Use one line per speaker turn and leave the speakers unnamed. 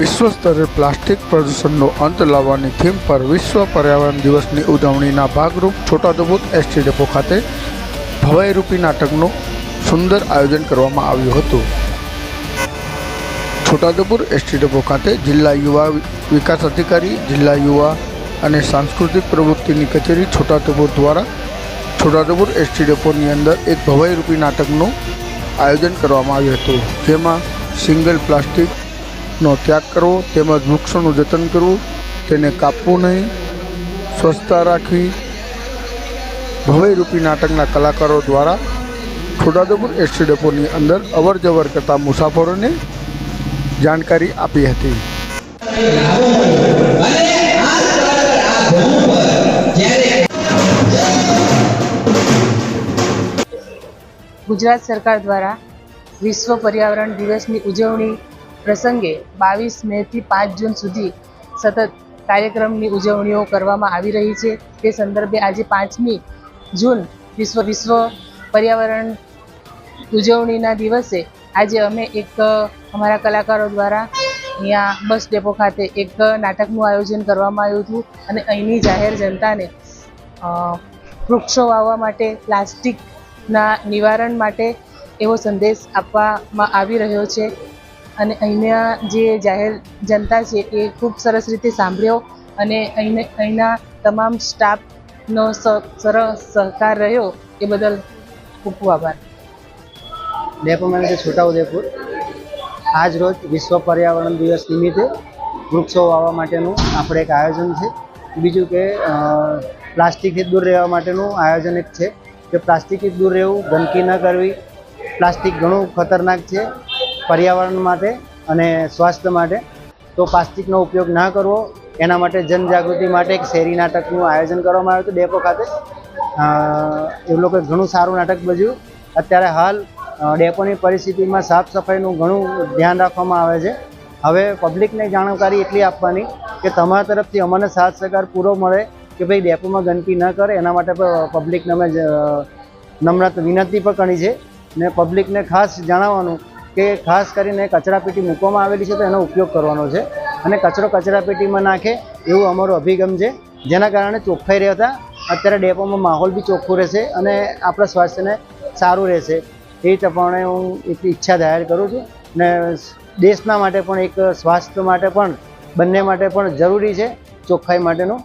વિશ્વ સ્તરે પ્લાસ્ટિક પ્રદૂષણનો અંત લાવવાની થીમ પર વિશ્વ પર્યાવરણ દિવસની ઉજવણીના ભાગરૂપ છોટાઉદેપુર એસટી ડેપો ખાતે ભવાઈરૂપી નાટકનું સુંદર આયોજન કરવામાં આવ્યું હતું. છોટાઉદેપુર એસટી ડેપો ખાતે જિલ્લા યુવા વિકાસ અધિકારી, જિલ્લા યુવા અને સાંસ્કૃતિક પ્રવૃત્તિની કચેરી છોટાઉદેપુર દ્વારા છોટાઉદેપુર એસટી ડેપોની અંદર એક ભવાઈરૂપી નાટકનું આયોજન કરવામાં આવ્યું હતું, જેમાં સિંગલ પ્લાસ્ટિકનો ત્યાગ કરવો, તેમજ વૃક્ષોનું જતન કરવું, તેને કાપવું નહીં, સ્વચ્છતા રાખવી. ભવયરૂપી નાટકના કલાકારો દ્વારા છોટાઉદેપુર એસટી ડેપોની અંદર અવર જવર કરતા મુસાફરોને જાણકારી આપી હતી.
ગુજરાત સરકાર દ્વારા વિશ્વ પર્યાવરણ દિવસની ઉજવણી પ્રસંગે બાવીસ મેથી પાંચ જૂન સુધી સતત કાર્યક્રમની ઉજવણીઓ કરવામાં આવી રહી છે. તે સંદર્ભે આજે પાંચમી જૂન વિશ્વ વિશ્વ પર્યાવરણ ઉજવણીના દિવસે આજે અમે એક, અમારા કલાકારો દ્વારા અહીંયા બસ ડેપો ખાતે એક નાટકનું આયોજન કરવામાં આવ્યું હતું અને અહીંની જાહેર જનતાને વૃક્ષો વાવવા માટે, પ્લાસ્ટિકના નિવારણ માટે એવો સંદેશ આપવામાં આવી રહ્યો છે. અને અહીંના જે જાહેર જનતા છે એ ખૂબ સરસ રીતે સાંભળ્યો અને અહીંને અહીંના તમામ સ્ટાફનો સરસ સહકાર રહ્યો એ બદલ ખૂબ ખૂબ આભાર.
Depot manager Chhota Udepur. આજ રોજ વિશ્વ પર્યાવરણ દિવસ નિમિત્તે વૃક્ષો વાવવા માટેનું આપણે એક આયોજન છે. બીજું કે પ્લાસ્ટિકથી દૂર રહેવા માટેનું આયોજન એક છે કે પ્લાસ્ટિકથી દૂર રહેવું ગંદકી ન કરવી. પ્લાસ્ટિક ઘણું ખતરનાક છે. પર્યાવરણ માટે અને સ્વાસ્થ્ય માટે તો પ્લાસ્ટિકનો ઉપયોગ ના કરવો, એના માટે જનજાગૃતિ માટે એક શેરી નાટકનું આયોજન કરવામાં આવ્યું હતું ડેપો ખાતે. એ લોકોએ ઘણું સારું નાટક ભજ્યું અત્યારે હાલ ડેપોની પરિસ્થિતિમાં સાફ સફાઈનું ઘણું ધ્યાન રાખવામાં આવે છે. હવે પબ્લિકને જાણકારી એટલી આપવાની કે તમારા તરફથી અમને સાથ સહકાર પૂરો મળે કે ભાઈ ડેપોમાં ગંદકી ન કરે, એના માટે પબ્લિકને અમે નમ્રત વિનંતી પણ કરી છે. ને પબ્લિકને ખાસ જણાવવાનું કે ખાસ કરીને કચરાપેટી મૂકવામાં આવેલી છે તો એનો ઉપયોગ કરવાનો છે. અને કચરો કચરાપેટીમાં નાખે એવું અમારો અભિગમ છે. જેના કારણે ચોખ્ખાઈ રહેતા અત્યારે ડેપોમાં માહોલ બી ચોખ્ખું રહેશે અને આપણા સ્વાસ્થ્યને સારું રહેશે. એ પ્રમાણે હું એક ઈચ્છા જાહેર કરું છું. ને દેશના માટે પણ એક સ્વાસ્થ્ય માટે પણ, બંને માટે પણ જરૂરી છે ચોખ્ખાઈ માટેનું.